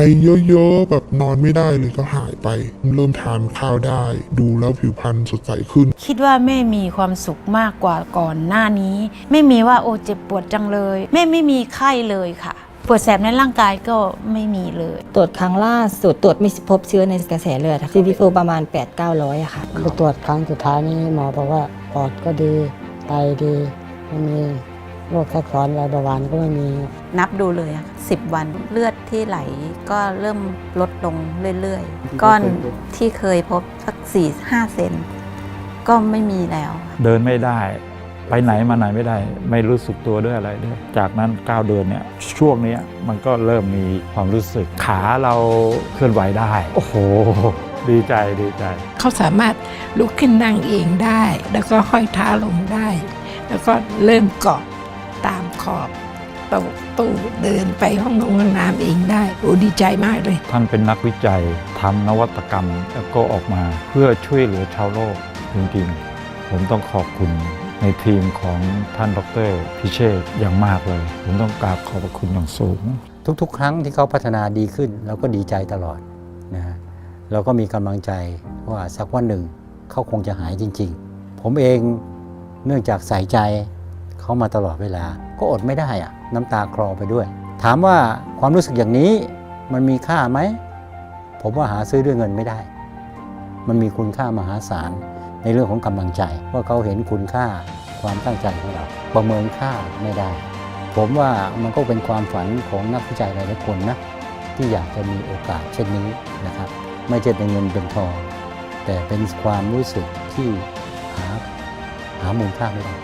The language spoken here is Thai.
ไอเยอะๆแบบนอนไม่ได้เลยก็หายไป เริ่มทานข้าวได้ ดูแล้วผิวพรรณสดใสขึ้น คิดว่าแม่มีความสุขมากกว่าก่อนหน้านี้ ไม่มีว่าโอเจ็บปวดจังเลยแม่ไม่มีไข้เลยค่ะปวดแสบในร่างกายก็ไม่มีเลย ตรวจครั้งล่าสุดตรวจไม่พบเชื้อในกระแสเลือดซีดีโฟประมาณ 8 9 0 0อะค่ะคือตรวจครั้งสุดท้ายนี้หมอบอกว่าปอดก็ดีไตดีไม่มี โรคแทรกซ้อนอะไรเบาหวานก็ไม่มี นับดูเลยอะสิบวันเลือดที่ไหลก็เริ่มลดลงเรื่อยๆ ก้อนที่เคยพบสักสี่ห้าเซนก็ไม่มีแล้ว เดินไม่ได้ ไปไหนมาไหนไม่ได้ ไม่รู้สึกตัวด้วยอะไรด้วยจากนั้น9เดือนเนี่ยช่วงเนี้ยมันก็เริ่มมีความรู้สึกขาเราเคลื่อนไหวได้ โอ้โห ดีใจดีใจ เขาสามารถลุกขึ้นนั่งเองได้ แล้วก็ห้อยเท้าลงได้ แล้วก็เริ่มเกาะ ตามขอบประตูเดินไปห้องนงห้องน้ำเองได้โอ้ดีใจมากเลย ท่านเป็นนักวิจัยทำนวัตกรรมแล้วก็ออกมาเพื่อช่วยเหลือชาวโลกจริงๆ ผมต้องขอบคุณในทีมของท่านดรพิเชษฐ์อย่างมากเลย ผมต้องกราบขอบพระคุณอย่างสูง ทุกๆ ครั้งที่เขาพัฒนาดีขึ้นเราก็ดีใจตลอดนะฮะเราก็มีกำลังใจว่าสักวันหนึ่งเขาคงจะหายจริง ๆ ผมเองเนื่องจากใส่ใจ เขามาตลอดเวลา ก็อดไม่ได้อะน้ำตาคลอไปด้วย ถามว่าความรู้สึกอย่างนี้มันมีค่าไหม ผมว่าหาซื้อด้วยเงินไม่ได้ มันมีคุณค่ามหาศาลในเรื่องของกำลังใจ ว่าเขาเห็นคุณค่าความตั้งใจของเรา ประเมินค่าไม่ได้ ผมว่ามันก็เป็นความฝันของนักวิจัยหลายคนนะที่อยากจะมีโอกาสเช่นนี้นะครับ ไม่ใช่เป็นเงินเป็นทองแต่เป็นความรู้สึกที่หาหามูลค่าไม่ได้